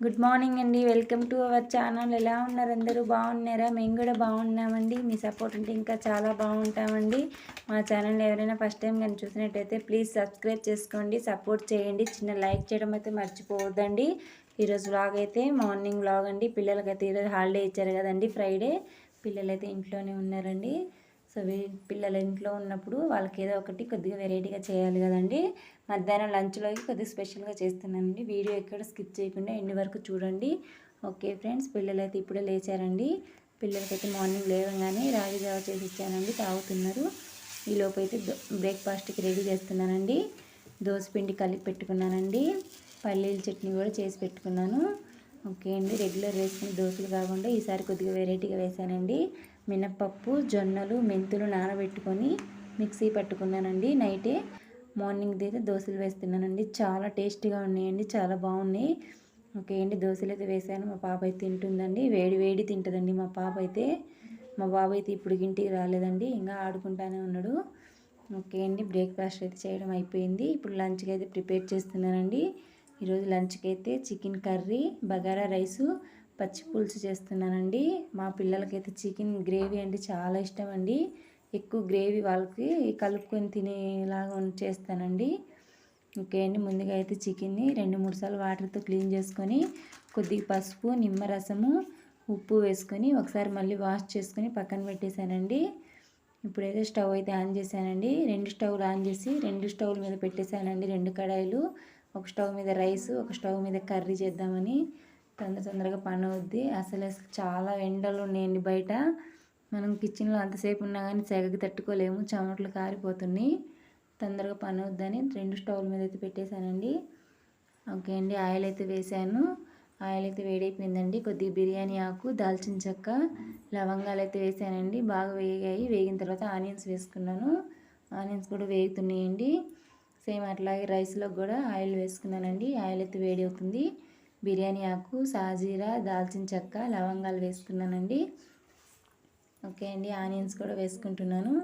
Good morning అండి. Welcome to our channel. ఎలా ఉన్నారు అందరూ? బాగున్నారా? మేము కూడా బాగున్నామండి. మీ సపోర్ట్ ఉంటే ఇంకా చాలా బాగుంటామండి. మా ఛానల్ ఎవరైనా ఫస్ట్ టైం కానీ చూసినట్టయితే ప్లీజ్ సబ్స్క్రైబ్ చేసుకోండి సపోర్ట్ చేయండి. చిన్న లైక్ చేయడం అయితే మర్చిపోవద్దండి. ఈరోజు వ్లాగ్ అయితే మార్నింగ్ వ్లాగ్ అండి. పిల్లలకైతే ఈరోజు హాలిడే ఇచ్చారు కదండి ఫ్రైడే పిల్లలైతే ఇంట్లోనే ఉన్నారండి. సో పిల్లలు ఇంట్లో ఉన్నప్పుడు వాళ్ళకి ఏదో ఒకటి కొద్దిగా వెరైటీగా చేయాలి కదండి. మధ్యాహ్నం లంచ్లోకి కొద్దిగా స్పెషల్గా చేస్తున్నానండి. వీడియో ఎక్కడ స్కిప్ చేయకుండా ఎండి వరకు చూడండి. ఓకే ఫ్రెండ్స్ పిల్లలు అయితే ఇప్పుడే లేచారండి. పిల్లలకైతే మార్నింగ్ లేవగానే రాగి జావ చేసి ఇచ్చానండి. తాగుతున్నారు. ఈలోపు అయితే బ్రేక్ఫాస్ట్కి రెడీ చేస్తున్నానండి. పిండి కలిపి పెట్టుకున్నానండి. పల్లీల చట్నీ కూడా చేసి పెట్టుకున్నాను. ఓకే అండి. రెగ్యులర్ వేసుకునే దోశలు కాకుండా ఈసారి కొద్దిగా వెరైటీగా వేసానండి. మినప్పప్పు జొన్నలు మెంతులు నానబెట్టుకొని మిక్సీ పట్టుకున్నానండి. నైటే మార్నింగ్ అయితే దోశలు వేస్తున్నానండి. చాలా టేస్టీగా ఉన్నాయండి. చాలా బాగున్నాయి. ఓకే అండి. దోశలు అయితే వేసాను. మా పాప అయితే తింటుందండి. వేడి వేడి తింటుందండి మా పాప అయితే. మా బాబు అయితే ఇప్పుడు ఇంటికి రాలేదండి. ఇంకా ఆడుకుంటానే ఉన్నాడు. ఓకే అండి. బ్రేక్ఫాస్ట్ అయితే చేయడం అయిపోయింది. ఇప్పుడు లంచ్కి అయితే ప్రిపేర్ చేస్తున్నానండి. ఈరోజు లంచ్కి అయితే చికెన్ కర్రీ బగారా రైసు పచ్చి పులుసు చేస్తున్నానండి. మా పిల్లలకైతే చికెన్ గ్రేవీ అంటే చాలా ఇష్టం అండి ఎక్కువ గ్రేవీ వాళ్ళకి కలుపుకొని తినేలాగా చేస్తానండి. ఓకే అండి ముందుగా అయితే చికెన్ని రెండు మూడు సార్లు వాటర్తో క్లీన్ చేసుకొని కొద్దిగా పసుపు నిమ్మరసము ఉప్పు వేసుకొని ఒకసారి మళ్ళీ వాష్ చేసుకొని పక్కన పెట్టేశానండి. ఇప్పుడైతే స్టవ్ అయితే ఆన్ చేశానండి. రెండు స్టవ్లు ఆన్ చేసి రెండు స్టవ్ల మీద పెట్టేశానండి రెండు కడాయిలు. ఒక స్టవ్ మీద రైస్ ఒక స్టవ్ మీద కర్రీ చేద్దామని తొందర తొందరగా పని అవుద్ది అసలు చాలా ఎండలు ఉన్నాయండి బయట. మనం కిచెన్లో అంతసేపు ఉన్నా కానీ సెగకి తట్టుకోలేము చెమటలు కారిపోతున్నాయి. తొందరగా పని అవుద్దని రెండు స్టవ్ల మీద అయితే పెట్టేశానండి. ఓకే అండి ఆయిల్ అయితే వేసాను ఆయిల్ అయితే వేడైపోయిందండి. కొద్దిగా బిర్యానీ ఆకు దాల్చిన చెక్క లవంగాలు అయితే వేసానండి బాగా వేగాయి. వేగిన తర్వాత ఆనియన్స్ వేసుకున్నాను. ఆనియన్స్ కూడా వేగుతున్నాయండి. సేమ్ అట్లాగే రైస్లో కూడా ఆయిల్ వేసుకున్నానండి. ఆయిల్ అయితే వేడి అవుతుంది బిర్యానీ ఆకు సాజీరా దాల్చిన చెక్క లవంగాలు వేసుకున్నానండి. ఓకే అండి. ఆనియన్స్ కూడా వేసుకుంటున్నాను.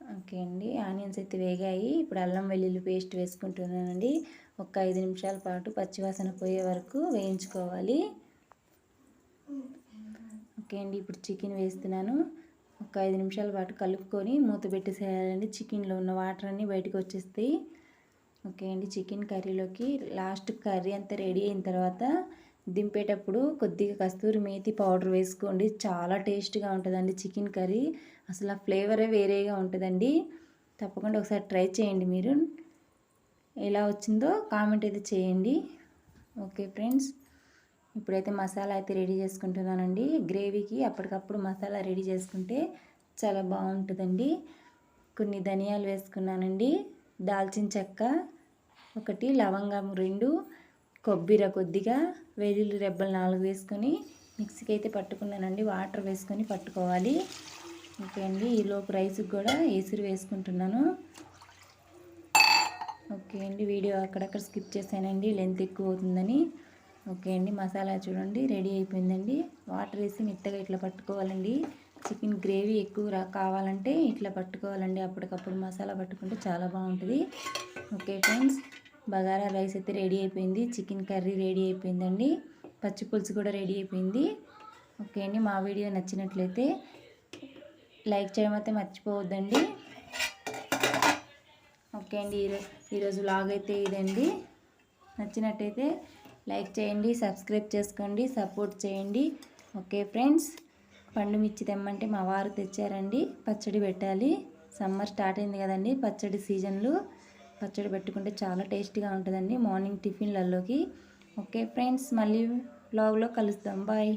ఓకే అండి. ఆనియన్స్ అయితే వేగాయి. ఇప్పుడు అల్లం వెల్లుల్లి పేస్ట్ వేసుకుంటున్నానండి. ఒక ఐదు నిమిషాల పాటు పచ్చివాసన పోయే వరకు వేయించుకోవాలి. ఓకే అండి. ఇప్పుడు చికెన్ వేస్తున్నాను. ఒక ఐదు నిమిషాల పాటు కలుపుకొని మూత పెట్టేసేయాలండి. చికెన్లో ఉన్న వాటర్ అన్నీ బయటకు వచ్చేస్తాయి. ఓకే అండి చికెన్ కర్రీలోకి లాస్ట్ కర్రీ అంతా రెడీ అయిన తర్వాత దింపేటప్పుడు కొద్దిగా కస్తూరి మేతి పౌడర్ వేసుకోండి. చాలా టేస్ట్గా ఉంటుందండి చికెన్ కర్రీ. అసలు ఆ ఫ్లేవరే వేరేగా ఉంటుందండి. తప్పకుండా ఒకసారి ట్రై చేయండి మీరు. ఎలా వచ్చిందో కామెంట్ అయితే చేయండి. Okay friends. ఇప్పుడైతే మసాలా అయితే రెడీ చేసుకుంటున్నానండి. గ్రేవీకి అప్పటికప్పుడు మసాలా రెడీ చేసుకుంటే చాలా బాగుంటుందండి. కొన్ని ధనియాలు వేసుకున్నానండి. దాల్చిన చెక్క ఒకటి లవంగం రెండు కొబ్బరి కొద్దిగా వెల్లుల్లి రెబ్బలు నాలుగు వేసుకొని మిక్సీకి అయితే పట్టుకున్నానండి. వాటర్ వేసుకొని పట్టుకోవాలి. ఓకే అండి ఈలోపు రైస్కి కూడా ఏసురు వేసుకుంటున్నాను. ఓకే అండి వీడియో అక్కడక్కడ స్కిప్ చేశానండి. లెంత్ ఎక్కువ అవుతుందని. ఓకే అండి మసాలా చూడండి రెడీ అయిపోయిందండి. వాటర్ వేసి మెత్తగా ఇట్లా పట్టుకోవాలండి. చికెన్ గ్రేవీ ఎక్కువ కావాలంటే ఇట్లా పట్టుకోవాలండి. అప్పటికప్పుడు మసాలా పట్టుకుంటే చాలా బాగుంటుంది. ఓకే ఫ్రెండ్స్ బగారా రైస్ అయితే రెడీ అయిపోయింది. చికెన్ కర్రీ రెడీ అయిపోయిందండి. పచ్చి పులుసు కూడా రెడీ అయిపోయింది. ఓకే అండి మా వీడియో నచ్చినట్లయితే లైక్ చేయడం అయితే మర్చిపోవద్దండి. ఓకే అండి ఈరోజు ఈరోజు లాగ్ అయితే ఇదండి. నచ్చినట్టయితే లైక్ చేయండి సబ్స్క్రైబ్ చేసుకోండి సపోర్ట్ చేయండి. ఓకే ఫ్రెండ్స్ పండు మిర్చి తెమ్మంటే మా వారు తెచ్చారండి. పచ్చడి పెట్టాలి. సమ్మర్ స్టార్ట్ అయింది కదండి పచ్చడి సీజన్లు. పచ్చడి పెట్టుకుంటే చాలా టేస్టీగా ఉంటుందండి మార్నింగ్ టిఫిన్లలోకి. ఓకే ఫ్రెండ్స్ మళ్ళీ బ్లాగ్లో కలుస్తాం బాయ్.